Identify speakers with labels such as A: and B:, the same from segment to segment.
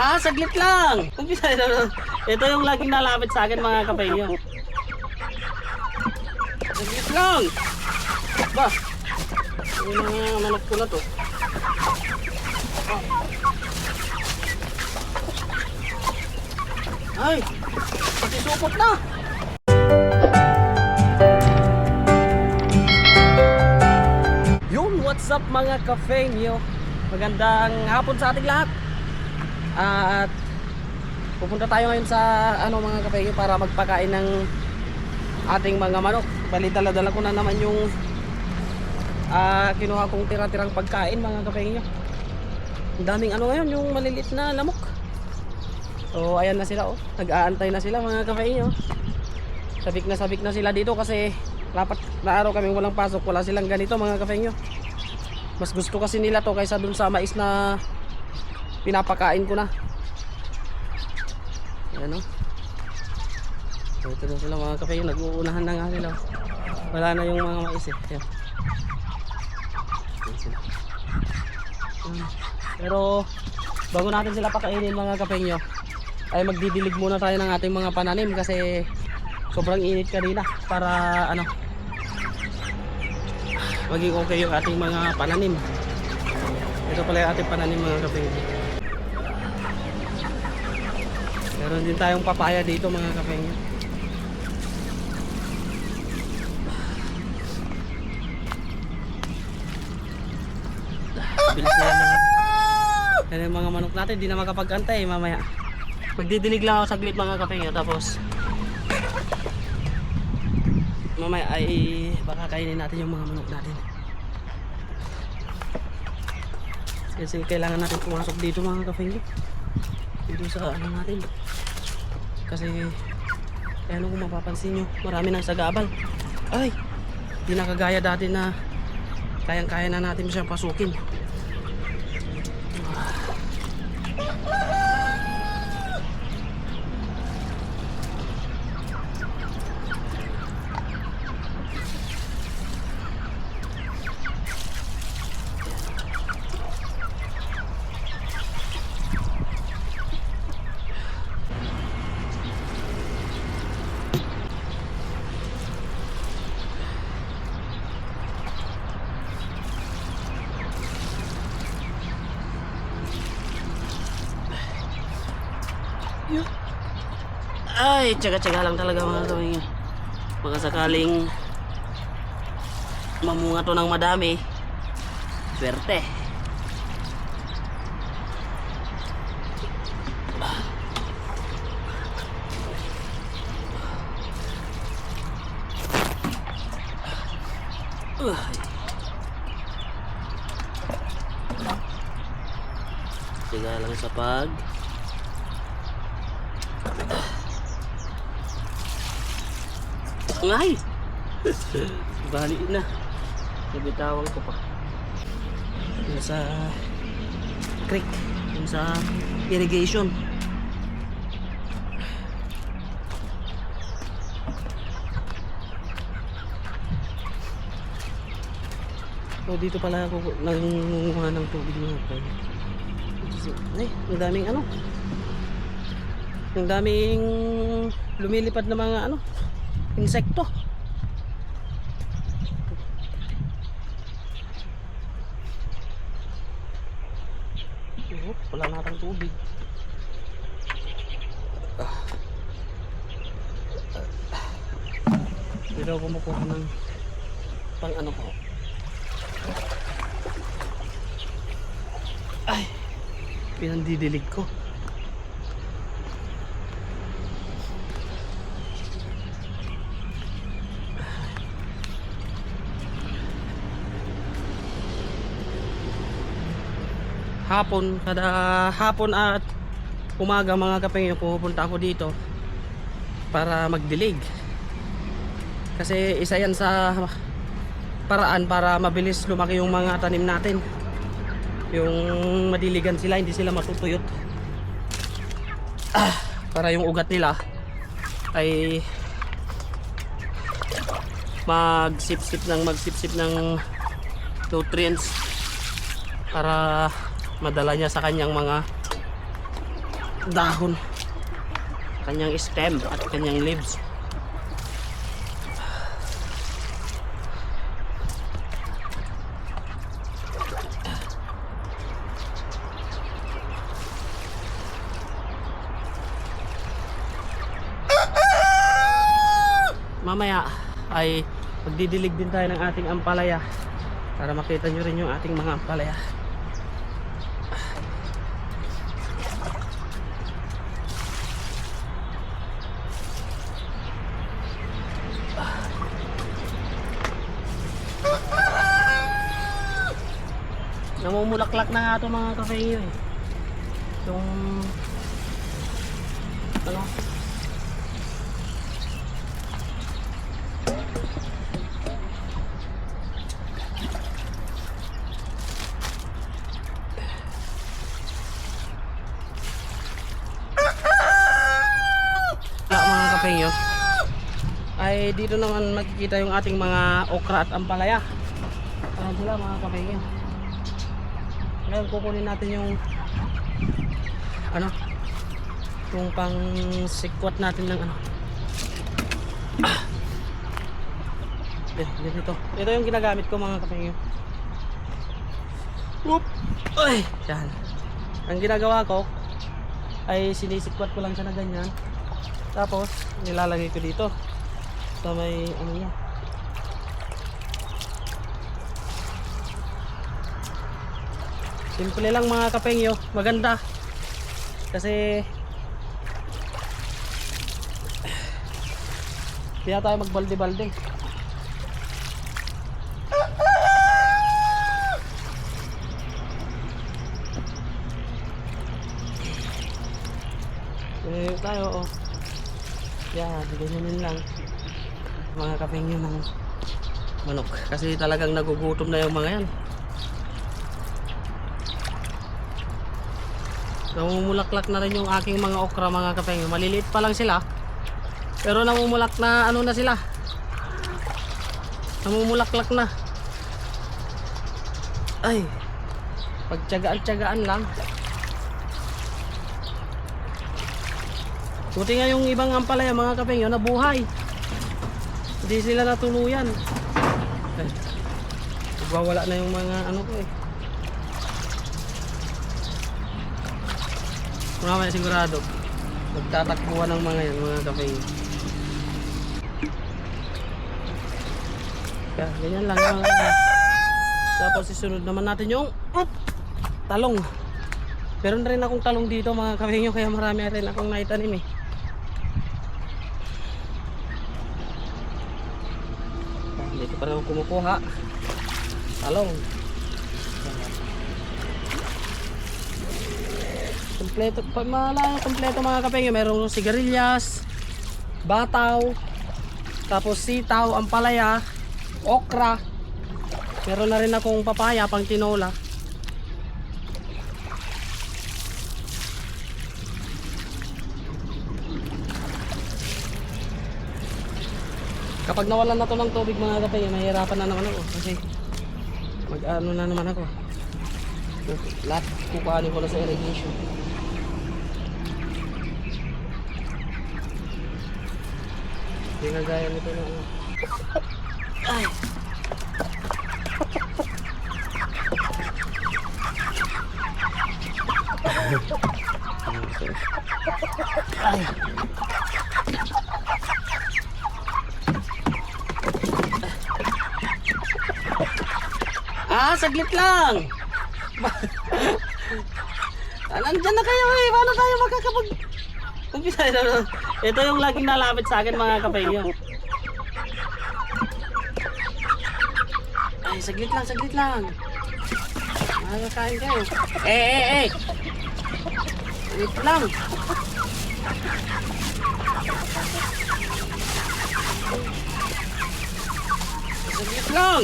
A: Ah, saglit lang. Umpisa ito. Ito yung laging nalapit sa akin mga kapengyo. Saglit lang. Ba? Yung mga manok ko na to. Ay, pati supot na. Yun, what's up mga kafengyo? Magandang hapon sa ating lahat. At pupunta tayo ngayon sa ano mga kafengyo para magpakain ng ating mga manok. Bali dala-dala ko na naman yung ah, kinuha kong tira-tirang pagkain mga kafengyo. Ang daming ano ngayon, yung malilit na lamok. So ayan na sila oh. Nag-aantay na sila mga kafengyo. Sabik na sabik na sila dito kasi dapat na araw kaming walang pasok wala silang ganito mga kafengyo mas gusto kasi nila to kaysa dun sa mais na pinapakain ko na. Ayan o so, ito na sila mga kafengyo nag-uunahan na nga sila. Wala na yung mga mais eh. Ayan. Pero bago natin sila pakainin mga kafengyo ay magdidilig muna tayo ng ating mga pananim kasi sobrang init kanina para ano maging okay yung ating mga pananim. Ito pala yung ating pananim mga kapeng meron din tayong papaya dito mga kapeng bilis na yan mga yung mga manok natin di na makapag-antay mamaya. Magdidinig lang ako saglit mga kapeng tapos mamaya ay baka kainin natin yung mga manok natin. Kasi kailangan natin pumasok dito mga kafengyo dito sa ano natin kasi kaya kung mapapansin nyo marami ng sagabal. Ay di na kagaya dati na kayang kaya na natin siyang pasukin Ay, tsaga-tsaga lang talaga mga kawin Baka sakaling mamunga to ng madami. Swerte. Uh. Tiga lang sa pag Ngay! Bali na. Nabitawan ko pa. Yung sa creek. Yung sa irrigation. So dito pala ako nangunguha ng tubig mga kaya. Ay, ang daming ano. Ang daming lumilipad na mga ano, insekto. Oh, wala natang tubig. Dito ako kumukuha ng pang ano ko. Ay, pinandidilig ko. Hapon kada hapon at umaga mga kapengyo pupunta ako dito para magdilig. Kasi isa yan sa paraan para mabilis lumaki yung mga tanim natin. Yung madiligan sila hindi sila matutuyot. Ah, para yung ugat nila ay magsip-sip ng magsip-sip ng nutrients para madala niya sa kanyang mga dahon. Kanyang stem at kanyang leaves. mamaya ay magdidilig din tayo ng ating ampalaya para makita nyo rin yung ating mga ampalaya namumulaklak na nga ito mga kafeyo eh. Yung ano? Wala mga kapengyo ay dito naman makikita yung ating mga okra at ampalaya. Ayan sila mga kapengyo ngayon kukunin natin yung ano yung pang sikwat natin ng ano eh, dito ito yung ginagamit ko mga kapengyo Whoop! Ay! Yan. Ang ginagawa ko ay sinisikwat ko lang siya na ganyan. Tapos, nilalagay ko dito. Sa may, ano niya. Simple lang mga kapengyo. Maganda. Kasi, hindi na tayo magbalde-balde. Tuloy tayo, oh. Yan, ganyan lang. Mga kapengyo ng manok. Kasi talagang nagugutom na yung mga yan. Namumulaklak na rin yung aking mga okra mga kapengyo. Maliliit pa lang sila. Pero namumulak na ano na sila. Namumulaklak na. Ay. Pagtyagaan-tyagaan lang. Buti nga yung ibang ampalaya mga kapengyo nabuhay. Hindi sila natuluyan. Ay, Nagwawala na yung mga ano ko eh. Mamaya sigurado. Magtatakbuhan ng mga yan mga kapengyo. Kaya ganyan lang mga Tapos isunod naman natin yung up, talong. Meron rin akong talong dito mga kapengyo kaya marami rin akong naitanim eh. Dito pa rin ako kumukuha. Talong. Kompleto, pa, mala, kompleto mga kapengyo. Meron sigarilyas, bataw, tapos sitaw, ampalaya, okra. Meron na rin akong papaya pang tinola. Kapag nawalan na to ng tubig mga kapay, mahirapan na naman ako kasi mag ano na naman ako. Lahat kukuhanin ko na sa irrigation. Hindi na gaya nito na ano. Ay! Ah, saglit lang. ah, nandyan na kayo eh. Paano tayo magkakapag... Umpisa ito. Ito yung laging nalapit sa akin mga kapengyo. Ay, saglit lang, saglit lang. Makakain kayo. Eh, eh, eh. Saglit lang. Saglit lang.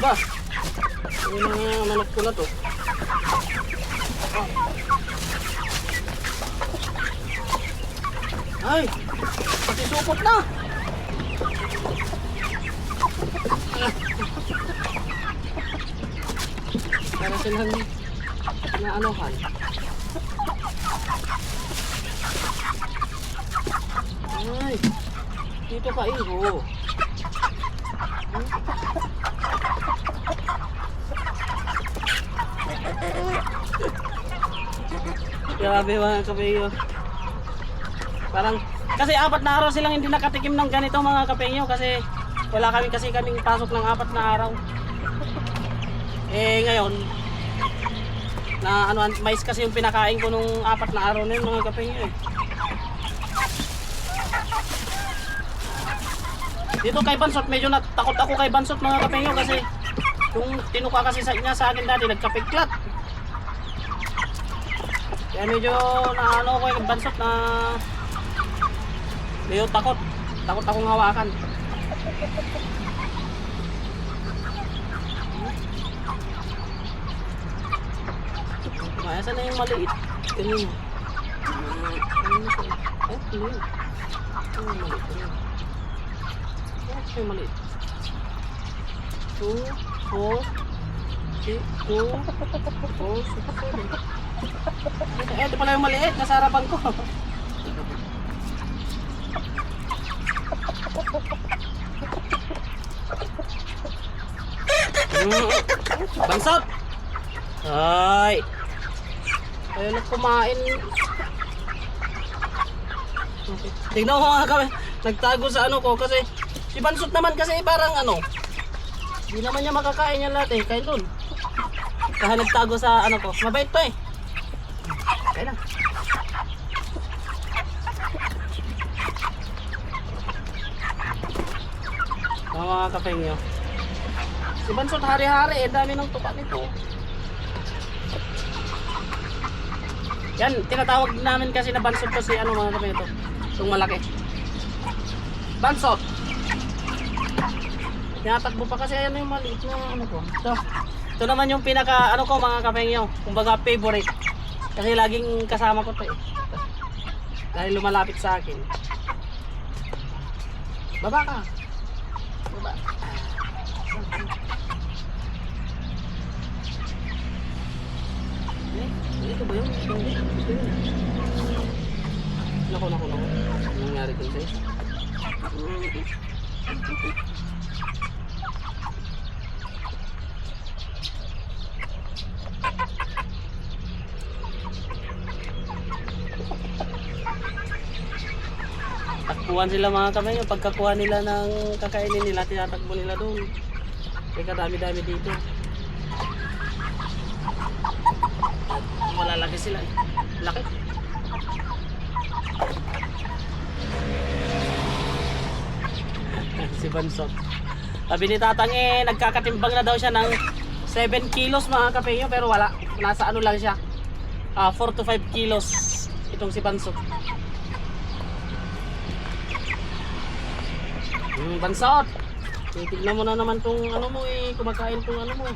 A: Ba? Yung mga manok ko na to. Ay, pati supot na. Para silang naanohan. Ay, dito ka iho. Grabe mga kapeyo. Parang, kasi apat na araw silang hindi nakatikim ng ganito mga kapeyo kasi wala kami kasi kaming pasok ng apat na araw. Eh ngayon, na ano, mais kasi yung pinakain ko nung apat na araw na yun mga kapeyo eh. Dito kay Bansot, medyo natakot ako kay Bansot mga kapeyo kasi yung tinuka kasi sa, niya sa akin dati, nagkapiklat. Kaya medyo na ano ko yung Bansot na medyo takot. Takot akong hawakan. Kaya saan na yung maliit? Ganun. Eh, ano yun? Ano yung maliit? Ano yun? Yung maliit? Two, four, six, two, four, six, seven. Eh, ito pala yung maliit. Nasa harapan ko. Bansot! Ay! Ayaw na kumain. Okay. Tignan ko nga kami. Nagtago sa ano ko kasi si Bansot naman kasi parang ano. Hindi naman niya makakain yan lahat eh. Kain dun. Kaya nagtago sa ano ko. Mabait to eh. Kain na. Mga mga kapengyo. Si Bansot hari-hari eh. Dami ng tupa nito. Yan, tinatawag namin kasi na bansot ko si ano mga kapatid ito. Itong malaki. Bansot. Tinatakbo pa kasi ano yung maliit na ano ko. So, ito naman yung pinaka ano ko mga kapengyo. Kumbaga favorite. Kasi laging kasama ko to eh. Dahil lumalapit sa akin. Baba ka. Baba. Eh, ito ba yun? Hindi. Ito yun. Naku, naku, naku. Ano nangyari dun sa'yo? Takbuhan sila mga kamay. Yung pagkakuha nila ng kakainin nila, tinatakbo nila doon. Kaya dami-dami dito. Sila eh. Laki. si Bansot. Sabi ni Tatang eh, nagkakatimbang na daw siya ng 7 kilos mga kapeyo pero wala. Nasa ano lang siya. Ah, 4 to 5 kilos itong si Bansot. Hmm, Bansot! Titignan mo na naman tong ano mo eh, kumakain tong ano mo.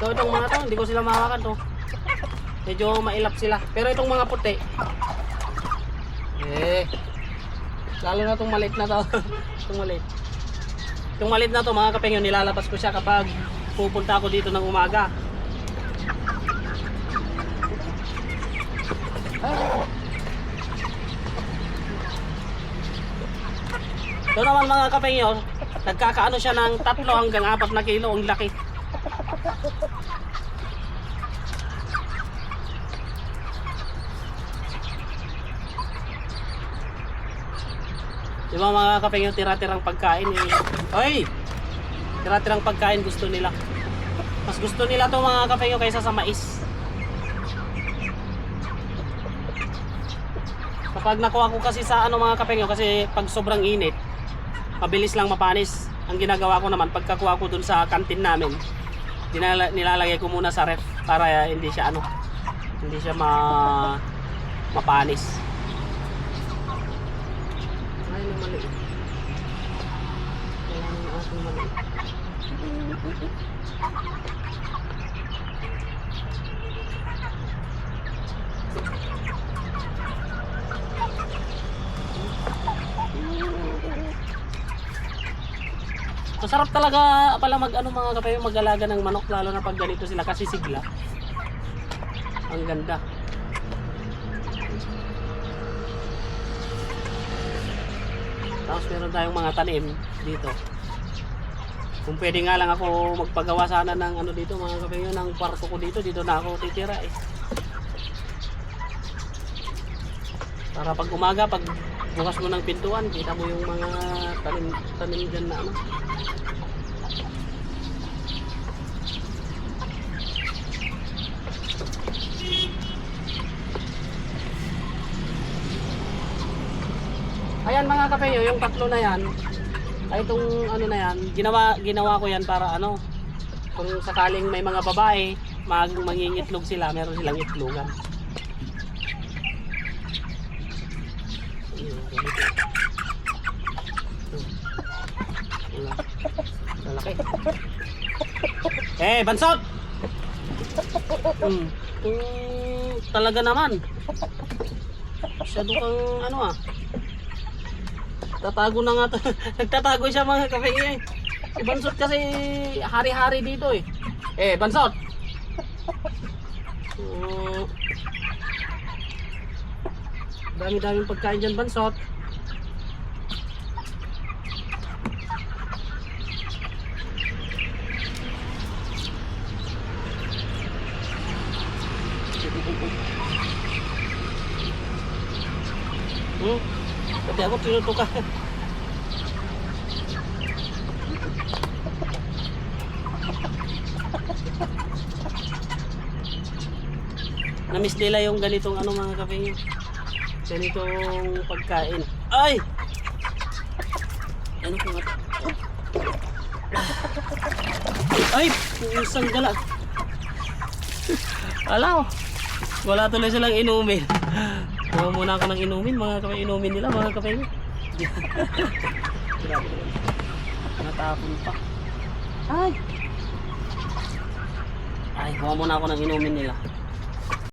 A: So itong mga to, hindi ko sila mahawakan to. Medyo mailap sila. Pero itong mga puti. Eh. Lalo na itong maliit na to. itong maliit. Itong maliit na to mga kapengyo, nilalabas ko siya kapag pupunta ako dito ng umaga. Ito naman mga kapengyo, nagkakaano siya ng tatlo hanggang apat na kilo ang laki. Di mga kapengyo, tira-tirang pagkain eh. Oy! Tira-tirang pagkain gusto nila. Mas gusto nila to mga kapengyo kaysa sa mais. Kapag nakuha ko kasi sa ano mga kapengyo, kasi pag sobrang init, mabilis lang mapanis. Ang ginagawa ko naman, pagkakuha ko dun sa kantin namin, dinala, nilalagay ko muna sa ref para hindi siya ano, hindi siya ma mapanis. Maliit. Kailangan ng ating maliit. Masarap talaga pala mag ano mga kapayo mag-alaga ng manok lalo na pag ganito sila kasi sigla. Ang ganda. Tapos meron tayong mga tanim dito. Kung pwede nga lang ako magpagawa sana ng ano dito mga kapengyo ng kwarto ko dito, dito na ako titira eh. Para pag umaga, pag bukas mo ng pintuan, kita mo yung mga tanim, tanim dyan na ano. Ayan mga kapengyo, yung tatlo na yan, ay itong ano na yan, ginawa, ginawa ko yan para ano, kung sakaling may mga babae, mag, mangingitlog sila, meron silang itlogan. Lalaki. Eh, bansot! Hmm. Kung talaga naman. Masyado kang ano ah. Tatago na nga to. Nagtatago siya mga kapingin. Si Bansot kasi hari-hari dito eh. Eh, Bansot! Uh, Dami-daming pagkain dyan, Bansot. Hmm? Pati ako tinutukan. Namiss nila yung ganitong ano mga kapingin. Ganitong pagkain. Ay! Ano po nga to? Ay! Isang gala. Alaw! Wala tuloy silang inumin. Kuha muna ako ng inumin, mga kapay inumin nila, mga kapay. Grabe. Natapon pa. Ay! Ay, kuha muna ako ng inumin nila.